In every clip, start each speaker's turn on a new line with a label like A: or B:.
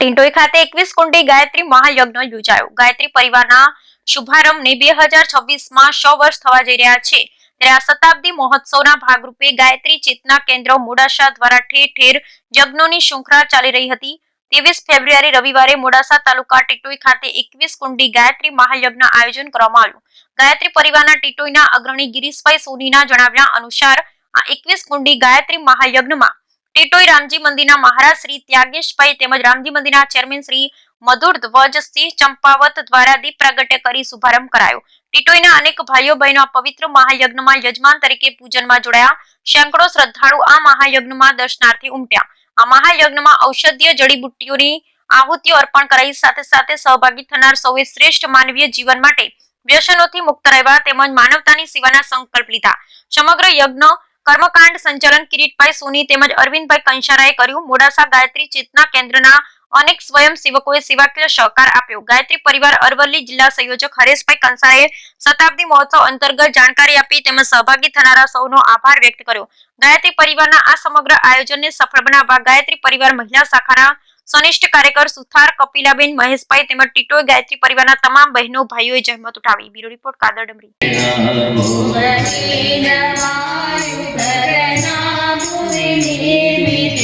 A: ટિન્ટોઈ ખાતે એકવીસ કુંડી ગાયત્રી મહાયજ્ઞ યોજાયો. ગાયત્રી પરિવારના શુભારંભને બે હજાર છવ્વીસમાં સો વર્ષ થવા જઈ રહ્યા છે. ત્યારે આ શતાબ્દી મહોત્સવના ભાગરૂપે ગાયત્રી ચેતના કેન્દ્ર મોડાસા દ્વારા ઠેર ઠેર યજ્ઞોની શૃંખલા ચાલી રહી હતી. ત્રેવીસ ફેબ્રુઆરી રવિવારે મોડાસા તાલુકા ટીટોઈ ખાતે એકવીસ કુંડી ગાયત્રી મહાયજ્ઞ આયોજન કરવામાં આવ્યું. ગાયત્રી પરિવારના ટીટોઈના અગ્રણી ગિરીશભાઈ સોનીના જણાવ્યા અનુસાર આ એકવીસ કુંડી ગાયત્રી મહાયજ્ઞમાં ટીટોઈ રામજી મંદિરના મહારાજ શ્રી ત્યાગેશભાઈ તેમજ રામજી મંદિરના ચેરમેન શ્રી મધુર ધ્વજ સિંહ ચંપાવત દ્વારા દીપ પ્રાગટ્ય કરી શુભારંભ કરાયો. ટીટોઈના અનેક ભાઈઓ, બહેનો આ પવિત્ર મહાયજ્ઞમાં યજમાન તરીકે પૂજનમાં જોડાયા. સેંકડો શ્રદ્ધાળુ આ મહાયજ્ઞમાં દર્શનાર્થે ઉમટ્યા. આ મહાયજ્ઞમાં ઔષધીય જડીબુટ્ટીઓની આહુતિઓ અર્પણ કરાઈ. સાથે સાથે સહભાગી થનાર સૌએ શ્રેષ્ઠ માનવીય જીવન માટે વ્યસનોથી મુક્ત રહેવા તેમજ માનવતાની સેવાના સંકલ્પ લીધા. સમગ્ર યજ્ઞ કર્મકાંડ સંચાલન કિરીટભાઈ સોની તેમજ અરવિંદભાઈ કંસારાએ કર્યું. મોડાસા ગાયત્રી ચેતના કેન્દ્રના અનેક સ્વયંસેવકોએ સેવાકીય સહકાર આપ્યો. ગાયત્રી પરિવાર અરવલ્લી જિલ્લા સંયોજક હરેશભાઈ કંસારાએ શતાબ્દી મહોત્સવ અંતર્ગત જાણકારી આપી તેમજ સહભાગી થનારા સૌનો આભાર વ્યક્ત કર્યો. ગાયત્રી પરિવારના આ સમગ્ર આયોજનને સફળ બનાવવા ગાયત્રી પરિવાર મહિલા શાખાના સનિષ્ઠ કાર્યકર સુથાર કપિલાબેન મહેશભાઈ તેમજ ટીટોઈ ગાયત્રી પરિવારના તમામ બહેનો, ભાઈઓએ જહેમત ઉઠાવી. Bureau report Kadar Damri.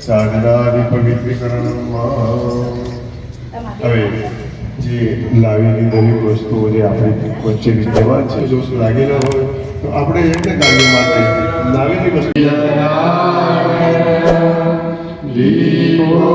B: સાધનાની પવિત્રીકરણમાં હવે, જે લાવી દરેક વસ્તુઓ જે આપણે વચ્ચે વિદ્યમાન છે, જો લાગેલા હોય, તો આપણે એને કાર્ય માટે લાવેલી વસ્તુ. દીવો